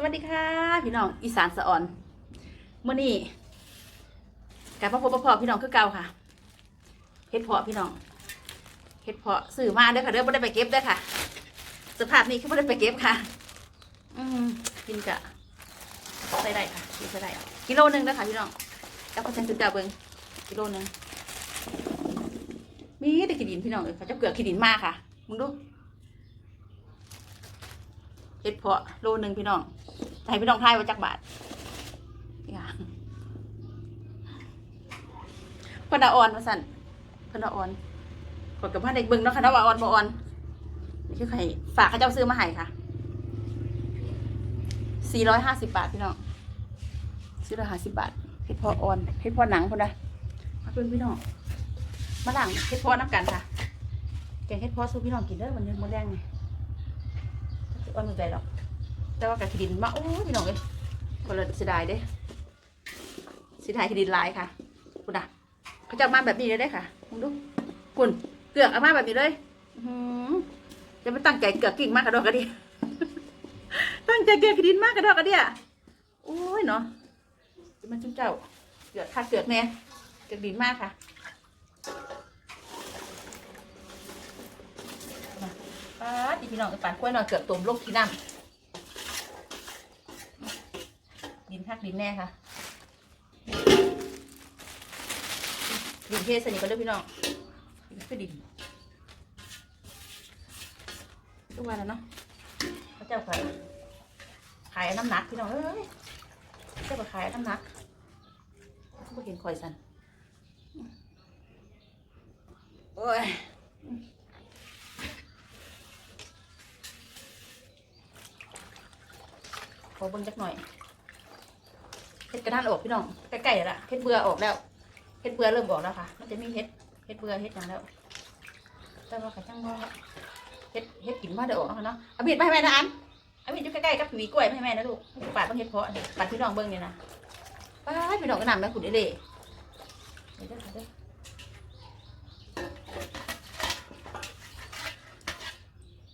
สวัสดีค่ะ พี่น้องอีสานสะออนเมื่อนี้กลับมาพบกับพ่อพี่น้องคือเก่าค่ะเฮ็ดเพาะพี่น้องเฮ็ดเพาะซื้อมาเด้อค่ะเด้อไม่ได้ไปเก็บเด้ค่ะ สภาพนี้คือไม่ได้ไปเก็บค่ะ อืมกินกะใส่ได้ค่ะกินใส่ได้กิโลนึงเด้อค่ะพี่น้องแล้วก็ใช้สุดดาวเบิงกิโลนึงมีแต่ขีดินพี่น้องเลยเขาจะเกลือขีดินมากค่ะมึงดู เห็ดเพาะโลหนึ่งพี่น้องให้พี่น้องทายว่าจักบาทนี่ค่ะเพนเอาออนมาสั่นพนเอาออนกดกับพ่อเด็กบึงเนาะค่ะนะว่าอ่อนบ่ออนนี่คือใครฝากเขาเจ้าซื้อมาให้ค่ะสี่ร้อยห้าสิบบาทพี่น้องสี่ร้อยห้าสิบบาทเห็ดเพาะออนเห็ดเพาะหนังคนนะมาเป็นพี่น้องมาหลังเห็ดเพาะน้ำกันค่ะแกงเห็ดเพาะสู้พี่น้องกินเด้อวันนี้มดแดงไง อ้อนมันใจหรอก แต่ว่ากระดินมาโอ้ยพี่น้องเอ้ยคนละเสียดายเด้เสียดายขีดินลายค่ะคุณอะเขาจะเอามาแบบนี้เลยได้ค่ะมึงดูคุณเกือกเอามาแบบนี้เลยอื้อหือจะไม่ตั้งใจเกือกกิ่งมากกระดอกกระดีตั้งใจเกือกขีดินมากกระดอกกระเดียโอ้ยเนาะจะมันจุ๊บเจ้าเกือกค่ะเกือกแน่เกือกดินมากค่ะ ป้าดพี่น้องไอ้ปานกล้วยหน่อยเกือกตุ่มลงที่น้ำดินคักดินแน่ค่ะดินเทสนิทกันด้วยพี่น้องดินคือดินทุกวันแล้วเนาะพระเจ้าขายขายน้ำหนักพี่น้องเอ้ยเจ้าไปขายน้ำหนักไม่เห็นคอยสันโอ้ย ขอเบิ่งจักหน่อยเห็ดกระด้านออกพี่น้องใกล้ๆแล้วล่ะเห็ดเบื่อออกแล้วเห็ดเบื่อเริ่มออกแล้วค่ะ มันจะมีเห็ดเห็ดเบื่อเห็ดอย่างแล้วแต่ว่าขัจังงอเห็ดเห็ดกินมาเดี๋ยวออกแล้วเนาะเอามีดมาให้แม่นะอันเอามีดอยู่ใกล้ๆกับหวีกล้วยมาให้แม่นะลูกปาดเบิ่งเห็ดเพาะปาดพี่น้องเบิ่งเนี่ยนะป้าดพี่น้องก็นำแม่ขุดเอเล่เดี๋ยวเด้อเดี๋ยวเด้อ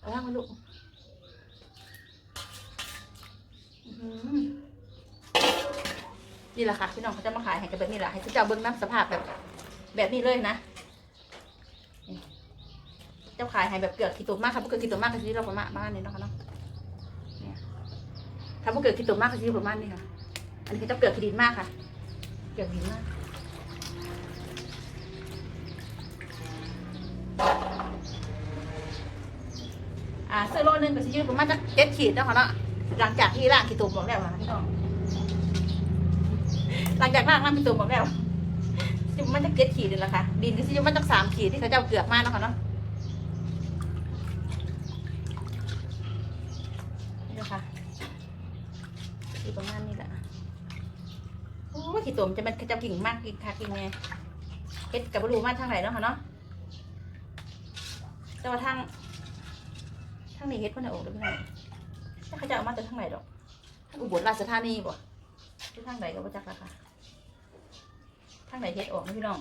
เอาล่างมาลูก อื้อหือ นี่แหละค่ะพี่น้องเขาจะมาขายให้กันแบบนี้แหละให้เจ้าเบิ้งน้ำสภาพแบบ แบบนี้เลยนะเจ้าขายให้แบบเกลือกขี้ตุ่มากค่ะพวกเกลือกขี้ตุ่มากก็ซื้อเราประมาณประมาณนี้นะคะเนาะเนี่ยถ้าเกลือกขี้ตุ่มากก็ซื้อประมาณนี้ค่ะ อันนี้คือเจ้าเกลือกขีดินมากค่ะ เกลือกดินมากอ่าซื้อโลนึงก็ซื้อประมาณจะเจ็ดขีดนะคะเนาะ หลังจากที่ล่างขี้ตุ่มบอกแล้วค่ะพี่น้องหลังจากล่างล่างขี้ตุ่มบอกแล้วจะมันจะเก็ดขีดเลยละค่ะดินก็จะมันจะสามขีดที่เขาจะเอาเกือกมาเนาะค่ะเนาะนี่ค่ะที่ประมาณนี้แหละโอ้ขี้ตุ่มจะมันเขาจะกิ่งมากกิ่งค่ะกิ่งไงเฮ็ดกับบรูมากทางไหนเนาะค่ะเนาะแต่ว่าทางทางนี้เฮ็ดเพิ่นเอาออกเลยพี่น้อง ถ้าเขาจะเอามาจากทางไหนดอกทางอุบลราชธานีบ่หรือทางไหนก็บ่จักละค่ะทางไหนเฮ็ดออกนะพี่น้อง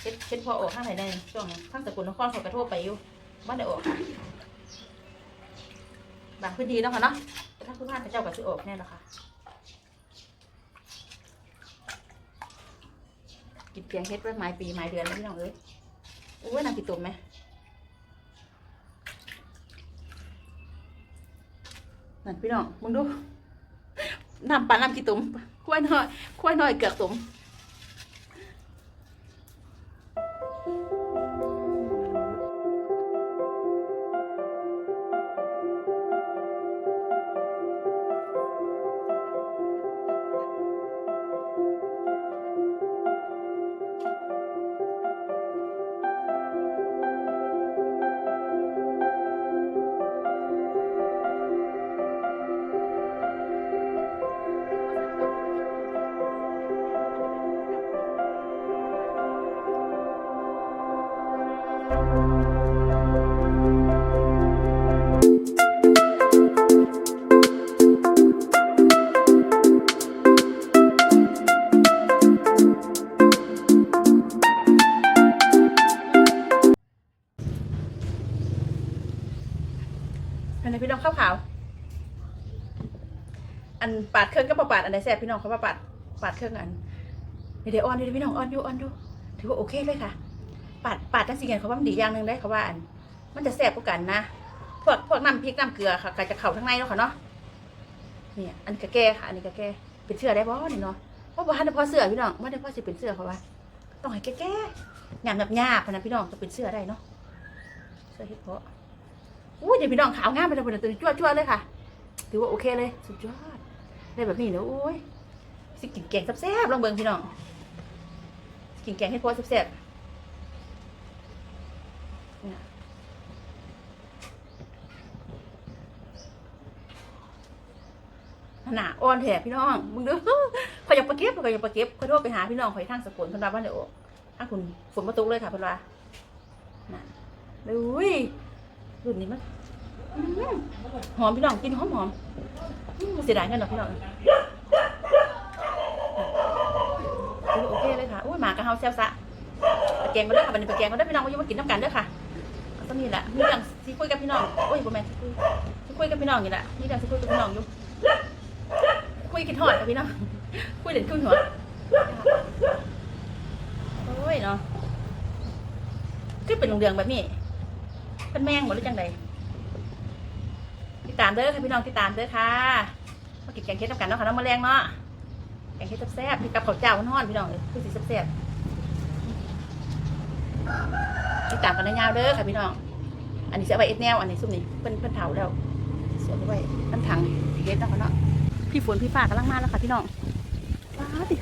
เฮ็ดเฮ็ดพอออกทางไหนได้ช่วงนี้ทางสกลนครเขากระโทษไปอยู่บ้านได้ออกค่ะบางพื้นที่เนาะค่ะเนาะแต่ถ้าพื้นบ้านเขาเจ้าก็สิออกแน่ละค่ะ กินเพียงเฮ็ดไว้หมายปีหมายเดือนแล้วพี่น้องเอ้ยโอ้ยนางกินตุ่มไหม นั่นพี่น้องมึงดูน้ำปลาน้ำขี้ตุ่มควายน้อยควายน้อยเกือกตุ่ม ปาดเครื่องก็ปาดอันไหนแซ่บพี่น้องเขาว่าปาดปาดเครื่องอันเดี๋ยวเดี๋ยวอนดูพี่น้องออนดูออนดู ถือว่าโอเคเลยค่ะ ปาดปาดทั้งสี่อย่างเขาว่ามันดีอย่างหนึ่งได้เขาว่าอัน มันจะแซ่บกว่ากันนะพวกพวกน้ำพริกน้ำเกลือค่ะก็จะเข้าทั้งในแล้วค่ะเนาะเนี่ยอันนี้ก็แก้ค่ะอันนี้ก็แก้เป็นเสื้อได้บ่นี่เนาะเพราะว่าทันได้พอเสื้อพี่น้องว่าได้พอสิเป็นเสื้อเขาว่าต้องให้แก้ๆหยาบหยาบๆนะพี่น้องจะเป็นเสื้อได้เนาะเสื้อเฮ็ดเพาะอุ้ยเดี๋ยวพี่น้องขาวงามไปเลยเป็นตัวจั่วจั่วๆเลยค่ะ ถือว่าโอเคเลย สุดยอด ได้แบบนี้เนอะโอ้ยสิกินแกงแซ่บๆลองเบิ่งพี่น้องสิกินแกงเฮ็ดเพาะแซ่บๆเนี่ยหนาอ่อนแท้พี่น้องมึงเดูขอยอยากไปเก็บขอยอยากไปเก็บขอยโทษไปหาพี่น้องขอยทางสกลพิ่นว่าบ้านเดี๋ยวถ้าคุณฝนมาตกเลยค่ะพิ่นว่าน่ะดูยรุ่นนี้มันหอมพี่น้องกินหอมหอม อื้อเสียดายเงินดอกพี่น้องโอเคเลยค่ะอุ้ยหมากระเฮาแซ่บซะแกงก็ได้ค่ะบันนี้ไปแกงก็ได้พี่น้องมาอยู่มากินน้ำกันเด้อค่ะต้นนี้แหละมีเรื่องสิคุยกับพี่น้องโอ้ยบ่แม่นสิคุยคุยกับพี่น้องนี่แหละมีเรื่องสิคุยกับพี่น้องอยู่คุยกินหอดกับพี่น้องคุยเด่นคุยหัวโอ้ยเนาะคือเป็นโรงเรียนแบบนี้เป็นแมงหมดหรือจังได ติดตามเด้อค่ะพี่น้องติดตามเด้อค่ะมากินแกงเค็ดน้ำกันเนาะค่ะน้ำมะแรงเนาะแกงเค็ดแซ่บๆพี่กับข้าวเจ้าห้อนพี่น้องเอ้ยคือสิแซ่บๆติดตามกันยาวเด้อค่ะพี่น้อง อันนี้เสียไว้เอ็ดแนวอันนี้ซุ่มนี่เพิ่นเพิ่นเถาแล้วเสียไว้อันถังเฮ็ดเนาะค่ะเนาะพี่ฝนพี่ฟ้ากำลังมาแล้วค่ะพี่น้องว้าดิ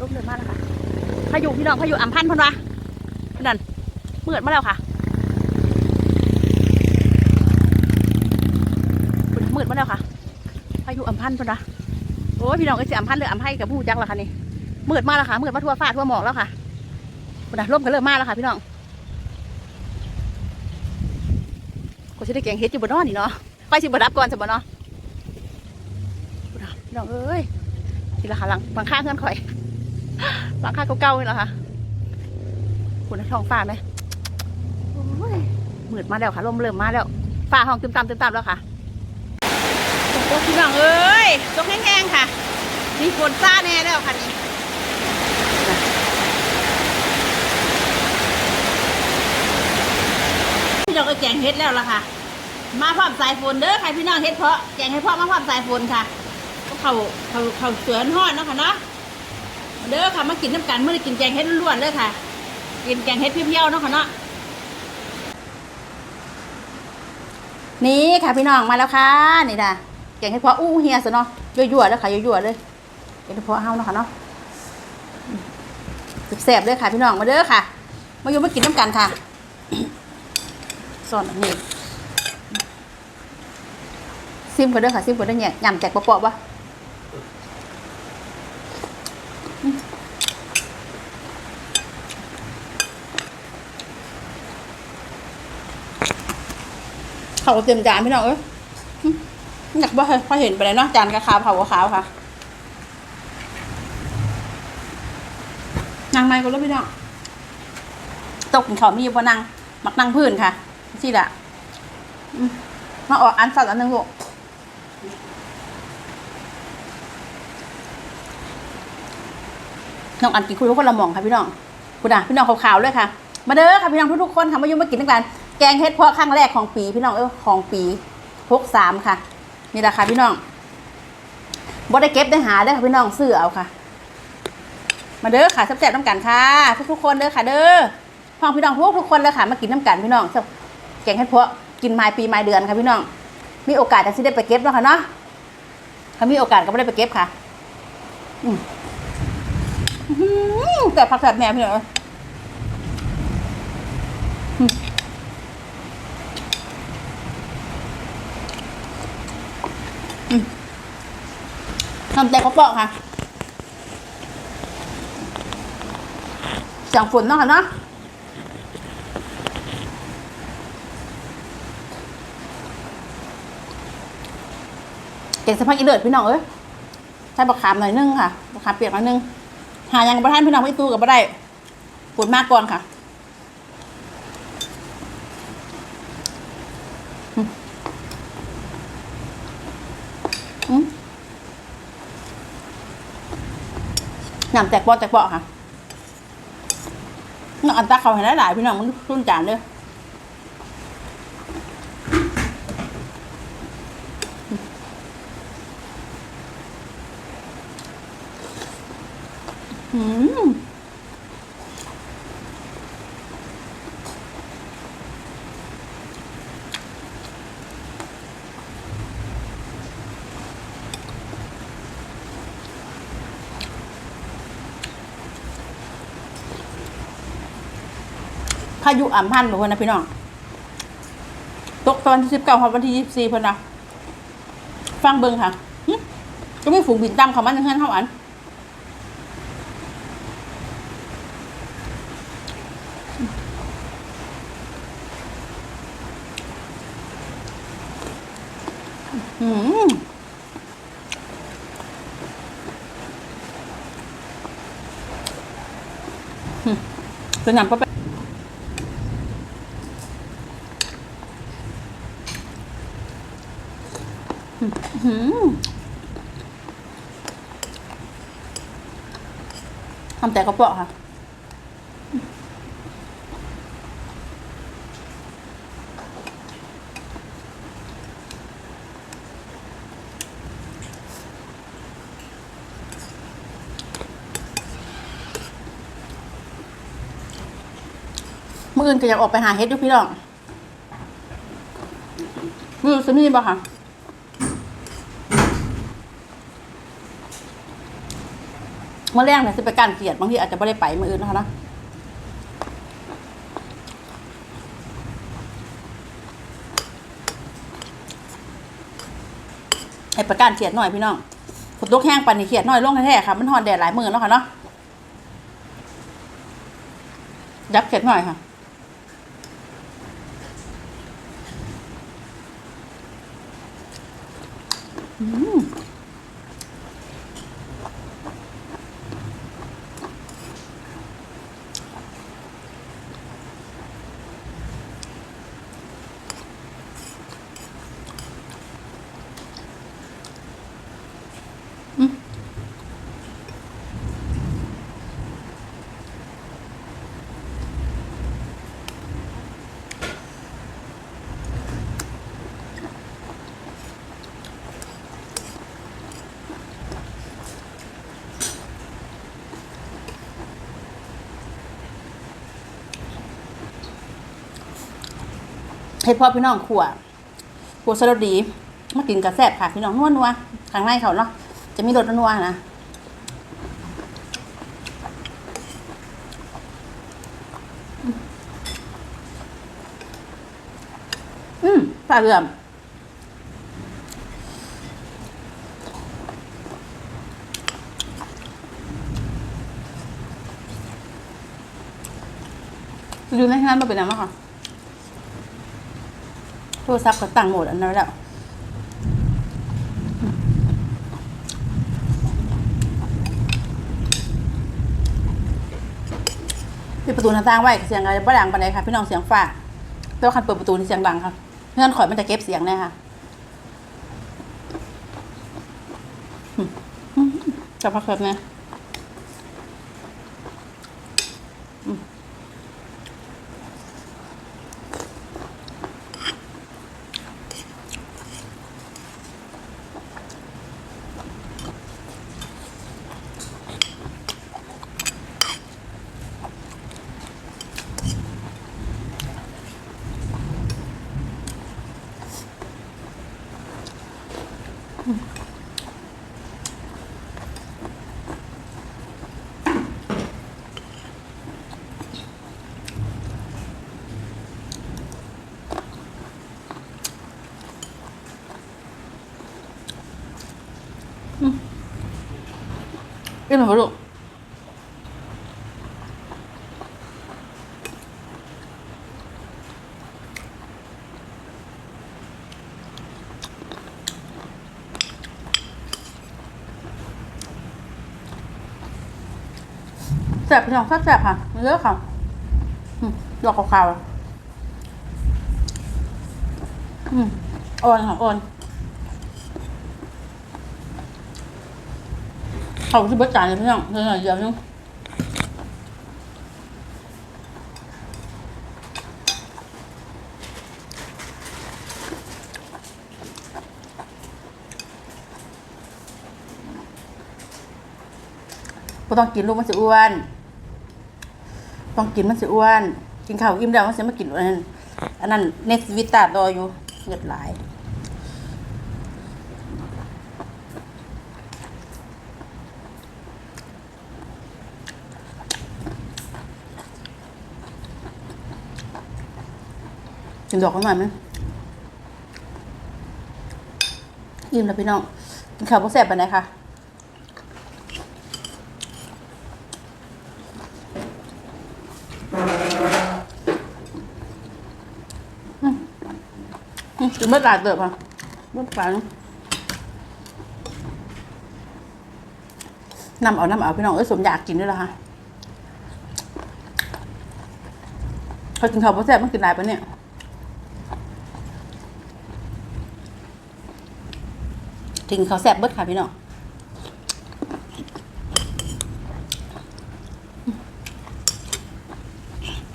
ลมเดินมาแล้วค่ะพายุพี่น้องพายุอ่ำพันธ์พันวะนั่นมืดมาแล้วค่ะ มืดมาแล้วค่ะพายุอ่ำพันธ์เพันวะโอ้ยพี่น้องก็จะอ่ำพันธ์เลยอ่ำให้กับผู้จักแล้วค่ะนี่มืดมาแล้วค่ะมืดมาทั่วฟ้าทั่วหมอกแล้วค่ะพุ่นนะลมก็เริ่มมาแล้วค่ะ พี่น้องก็จะได้แกงเฮ็ดอยู่บนนอนนี่เนาะค่อยสิบรับก่อนสมบเนาะพี่น้องเอ้ยทีละขาหลังบางข้างเงื่อนข่อยบางข้างเก่าๆนี่แหละค่ะคุณท้องฟ้าไหมมืดมาแล้วค่ะลมเริ่มมาแล้วฟ้าห้องตึมตามตึมตามแล้วค่ะ โอ้พี่น้องเอ้ยตกแห้งๆค่ะ มีฝนซ่าแน่แล้วค่ะนี่พี่น้องก็แกงเฮ็ดแล้วล่ะค่ะ มาพร้อมสายฝนเด้อใค่ะพี่น้องเฮ็ดเพาะแกงเฮ็ดเพาะมาพร้อมสายฝนค่ะก็เขาเขาเขาเสือนห่อนเนาะค่ะเนาะเด้อค่ะมากินน้ำกันเมื่อได้กินแกงเฮ็ดล้วนๆเลยค่ะ กินแกงเฮ็ดเพียวๆเนาะค่ะเนาะนี่ค่ะพี่น้องมาแล้วค่ะนี่นะ แกงเฮ็ดเพาะอู้เฮียซะเนาะยั่วๆเลยค่ะยั่วๆเลยแกงเฮ็ดเพาะเฮาเนาะค่ะเนาะแซ่บเลยค่ะพี่น้องมาเด้อค่ะ มาอยู่มากินน้ำกันค่ะสอนอันนี้ซิมกันเด้อค่ะซิมกันเด้อเนี่ยยำแจกปาะๆวะเขาเต็มจานพี่น้องเอ้ย อยากบ่พอเห็นไปเลยเนาะจานกระขาวเผาขาวค่ะ นางไม้ก็แล้วพี่น้องตกกินข้ามีอยู่บนนางมักนางพื้นค่ะที่ละมาออกอันสัตว์อันหนึ่งลูกน้องอันกินคุยคนละหม่องค่ะพี่น้องคุณอะพี่น้องขาวๆเลยค่ะ มาเด้อค่ะพี่น้องทุกๆคนค่ะมายู่มากินด้วยกัน แกงเฮ็ดเพาะครั้งแรกของปีพี่น้องเออของปีหกสามค่ะ นี่แหละค่ะพี่น้องบ่ได้เก็บได้หาได้ค่ะพี่น้องซื้อเอาค่ะ มาเด้อค่ะแซ่บๆน้ำกันค่ะ ทุกๆคนเด้อค่ะเด้อพ่อพี่น้องทุกทุกๆคนเลยค่ะมากินน้ำกันพี่น้องแซ่บแกงเฮ็ดเพาะกินไม้ปีไม้เดือนค่ะพี่น้อง มีโอกาสจะได้ไปเก็บเนาะค่ะเนาะถ้ามีโอกาสก็ไม่ได้ไปเก็บค่ะอืมแต่ผักแสบแหนมพี่น้อง เอ้ำแต่กระเปาะค่ะเสียงฝนเนาะค่ะเนาะเก่งสะพักอีเลิศพี่น้องเอ้ยใช้บักขามหน่อยนึงค่ะบักขามเปียกหน่อยนึงหายังประทานพี่น้องพี่ตู้กับบ่ได้ฝนมากก่อนค่ะอืมอืม น้ำแตกบอแตกบอค่ะน้องอันตาเขาเห็นหลายๆพี่น้องมันรุ่นจานเด้อม พายุอ่ำพันบอกว่านะพี่น้อง ตกตอนที่สิบเก้าวันที่ยี่สิบสี่พนนะฟังเบิ่งค่ะก็ไมีฝูงบินตามเขามันเฮือนเท่าอันอืมอืมเป็นอย่างก็เป็นอืมทำ แต่กระเปาะค่ะเมื่ออื่นก็อยากออกไปหาเฮ็ดอยู่พี่น้องมือสมีบ่ค่ะ เมื่อแรกเนี่ยจะไปการเกลียดบางทีอาจจะไม่ได้ไปมืออื่นนะคะนะให้ประการเขียดหน่อยพี่น้องฝนตกแห้งปันนี่เขียดหน่อยลงแท้ๆค่ะ มันหอนแดดหลายมือเนาะค่ะเนาะยับเขียดหน่อยค่ะอืม เฮ็ดพ่อพี่น้องขัวขัวสลัดดีมากินกับแซ่บค่ะพี่น้องนัวนัวๆข้างในเขาเนาะจะมีรสนัวนะอืมปลาเรือมอยู่ในนั้นมาเป็นยังไงคะ รศัพท์ก็ตั้งโหมดอันนั้นแล้วปิดประตูหน้าต่างไว้เสียงอะไรบ่ดังปานใดค่ะ พี่น้องเสียงฟ้าแต่ว่าคันเปิดประตูนี่เสียงดังค่ะเงื่อนข่อยมันจะเก็บเสียงแน่ค่ะจะพักเคิบเนี่ย หนูลูกแซ่บพี่น้องแซ่บค่ะเยอะค่ะอืมดอกขาวๆอะ อืมอ่อนค่ะอ่อน เขาที่บัจานเลยพี่น้องเดี๋ยวเดี๋ยวนึงก็ต้องกินลูกมันจะอ้วน ต้องกินมันจะอ้วน กินข้าวอิ่มแล้วมันจะมากินอันนั้นอันนั้นเนสวิตารออยู่เงือดหลาย กินดอกเขาหน่อยมั้ยอิ่มแล้วพี่น้อง กินข้าวพวกแซ่บไปไหนคะอืมอืมกินเมื่อไหร่เติบอะเมื่อไหร่นำเอานำเอาพี่น้องเอ้ยสมอยากกินด้วยละค่ะเขากินข้าวพวกแซ่บมันกินหลายปะเนี่ย ถึงเขาแสบเบิดค่ะพี่น้อง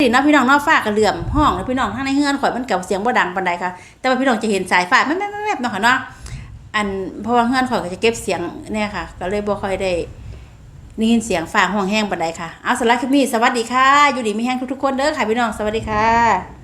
สินาะพี่น้องนอกฟ้ากระเหลื่อมห้องแล้วพี่น้องข้างในเฮือนข่อยมันกับเสียงบ่ดังปานใดค่ะ แต่ว่าพี่น้องจะเห็นสายฟ้าแม่แม่ๆๆเนาะค่ะเนาะอันเพราะว่าเฮือนข่อยก็จะเก็บเสียงเนี่ยค่ะ ก็เลยบ่ค่อยได้ได้ยินเสียงฟ้าห้องแห้งปานใดค่ะ เอาสำหรับคลิปนี้สวัสดีค่ะ อยู่ดีมีแห้งทุกๆคนเด้อค่ะพี่น้องสวัสดีค่ะ